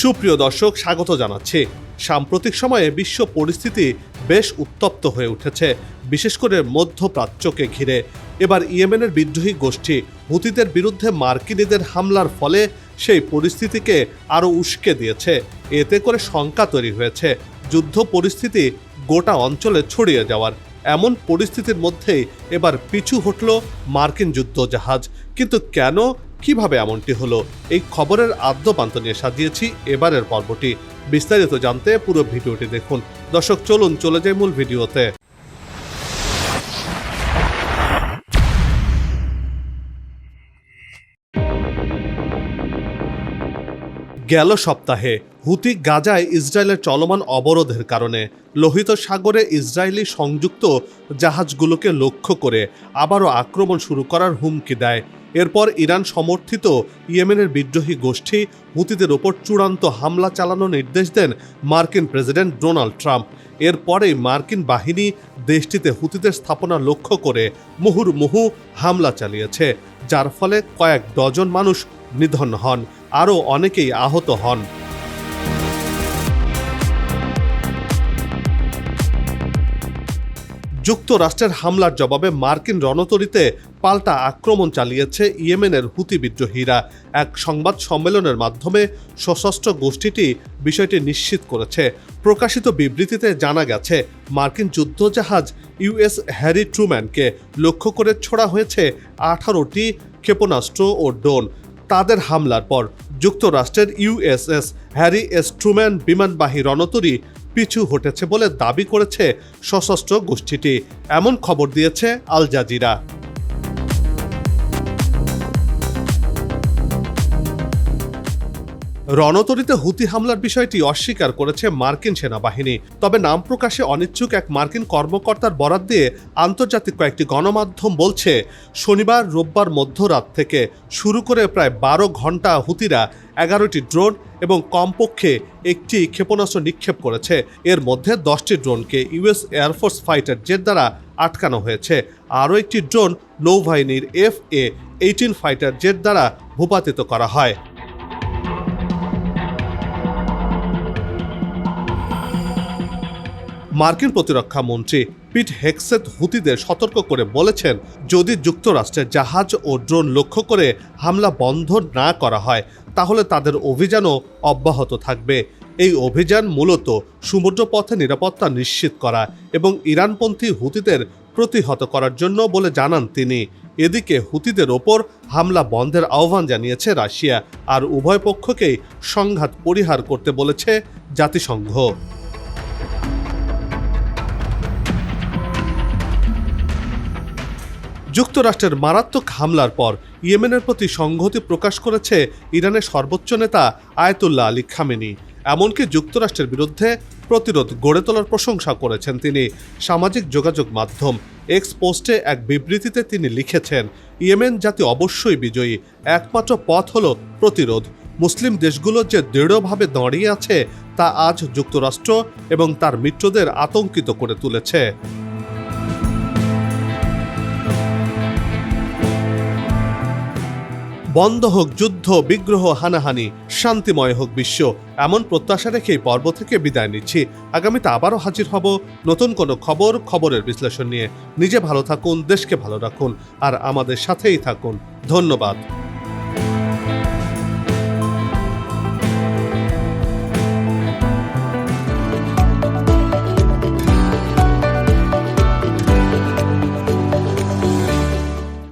সুপ্রিয় দর্শক, স্বাগত জানাচ্ছি। সাম্প্রতিক সময়ে বিশ্ব পরিস্থিতি বেশ উত্তপ্ত হয়ে উঠেছে, বিশেষ করে মধ্যপ্রাচ্যকে ঘিরে। এবার ইয়েমেনের বিদ্রোহী গোষ্ঠী হুতিদের বিরুদ্ধে মার্কিনীদের হামলার ফলে সেই পরিস্থিতিকে আরও উস্কে দিয়েছে। এতে করে শঙ্কা তৈরি হয়েছে, যুদ্ধ পরিস্থিতি গোটা অঞ্চলে ছড়িয়ে যাওয়ার। এমন পরিস্থিতির মধ্যেই এবার পিছু হটল মার্কিন যুদ্ধ জাহাজ কিন্তু কেন কীভাবে এমনটি হলো? এই খবরের আদ্যপান্ত নিয়ে সাজিয়েছি। এবারের পর্বটি বিস্তারিত জানতে পুরো ভিডিওটি দেখুন। দর্শক, চলুন, চলে যাই মূল ভিডিওতে। গেল সপ্তাহে হুতি গাজায় ইসরায়েলের চলমান অবরোধের কারণে লোহিত সাগরে ইসরায়েলি সংযুক্ত জাহাজগুলোকে লক্ষ্য করে আবারও আক্রমণ শুরু করার হুমকি দেয় এরপর ইরান সমর্থিত ইয়েমেনের বিদ্রোহী গোষ্ঠী হুতিদের ওপর চূড়ান্ত হামলা চালানোর নির্দেশ দেন মার্কিন প্রেসিডেন্ট ডোনাল্ড ট্রাম্প। এরপরেই মার্কিন বাহিনী দেশটিতে হুতিদের স্থাপনা লক্ষ্য করে মুহুর্মুহু হামলা চালিয়েছে, যার ফলে কয়েক ডজন মানুষ নিধন হন, আরও অনেকেই আহত হন। যুক্তরাষ্ট্রের হামলার জবাবে মার্কিন রণতরীতে পাল্টা আক্রমণ চালিয়েছে ইয়েমেনের হুতি বিদ্রোহীরা। এক সংবাদ সম্মেলনের মাধ্যমে সশস্ত্র গোষ্ঠীটি বিষয়টি নিশ্চিত করেছে। প্রকাশিত বিবৃতিতে জানা গেছে, মার্কিন যুদ্ধজাহাজ ইউএস হ্যারি ট্রুম্যানকে লক্ষ্য করে ছোড়া হয়েছে আঠারোটি ক্ষেপণাস্ত্র ও ড্রোন। তাদের হামলার পর যুক্তরাষ্ট্রের ইউএসএস হ্যারি এস ট্রুম্যান বিমানবাহী রণতরী পিছু হটেছে বলে দাবি করেছে সশস্ত্র গোষ্ঠীটি। এমন খবর দিয়েছে আল জাজিরা। রণতরীতে হুতি হামলার বিষয়টি অস্বীকার করেছে মার্কিন সেনাবাহিনী। তবে নাম প্রকাশে অনিচ্ছুক এক মার্কিন কর্মকর্তার বরাত দিয়ে আন্তর্জাতিক কয়েকটি গণমাধ্যম বলছে, শনিবার রোববার মধ্যরাত থেকে শুরু করে প্রায় বারো ঘণ্টা হুতিরা এগারোটি ড্রোন এবং কমপক্ষে একটি ক্ষেপণাস্ত্র নিক্ষেপ করেছে। এর মধ্যে দশটি ড্রোনকে US air force fighter jet দ্বারা আটকানো হয়েছে। আরও একটি ড্রোন নৌবাহিনীর F A eighteen fighter jet দ্বারা ভূপাতিত করা হয়। মার্কিন প্রতিরক্ষা মন্ত্রী পিট হেক্সেত হুতিদের সতর্ক করে বলেছেন, যদি যুক্তরাষ্ট্রের জাহাজ ও ড্রোন লক্ষ্য করে হামলা বন্ধ না করা হয়, তাহলে তাদের অভিযানও অব্যাহত থাকবে। এই অভিযান মূলত সমুদ্রপথে নিরাপত্তা নিশ্চিত করা এবং ইরানপন্থী হুতিদের প্রতিহত করার জন্য বলে জানান তিনি। এদিকে হুতিদের ওপর হামলা বন্ধের আহ্বান জানিয়েছে রাশিয়া, আর উভয় পক্ষকেই সংঘাত পরিহার করতে বলেছে জাতিসংঘ। যুক্তরাষ্ট্রের মারাত্মক হামলার পর ইয়েমেনের প্রতি সংহতি প্রকাশ করেছে ইরানের সর্বোচ্চ নেতা আয়তুল্লাহ আলী খামেনি। এমনকি যুক্তরাষ্ট্রের বিরুদ্ধে প্রতিরোধ গড়ে তোলার প্রশংসা করেছেন তিনি। সামাজিক যোগাযোগ মাধ্যম এক্স পোস্টে এক বিবৃতিতে তিনি লিখেছেন, ইয়েমেন জাতি অবশ্যই বিজয়ী, একমাত্র পথ হল প্রতিরোধ। মুসলিম দেশগুলো যে দৃঢ়ভাবে দাঁড়িয়ে আছে তা আজ যুক্তরাষ্ট্র এবং তার মিত্রদের আতঙ্কিত করে তুলেছে। বন্ধ হোক, যুদ্ধ, বিগ্রহ, হানাহানি, শান্তিময় হোক বিশ্ব। এমন প্রত্যাশা রেখেই পর্ব থেকে বিদায় নিচ্ছি। আগামীতে আবারও হাজির হব নতুন কোনো খবর, খবরের বিশ্লেষণ নিয়ে। নিজে ভালো থাকুন, দেশকে ভালো রাখুন, আর আমাদের সাথেই থাকুন। ধন্যবাদ।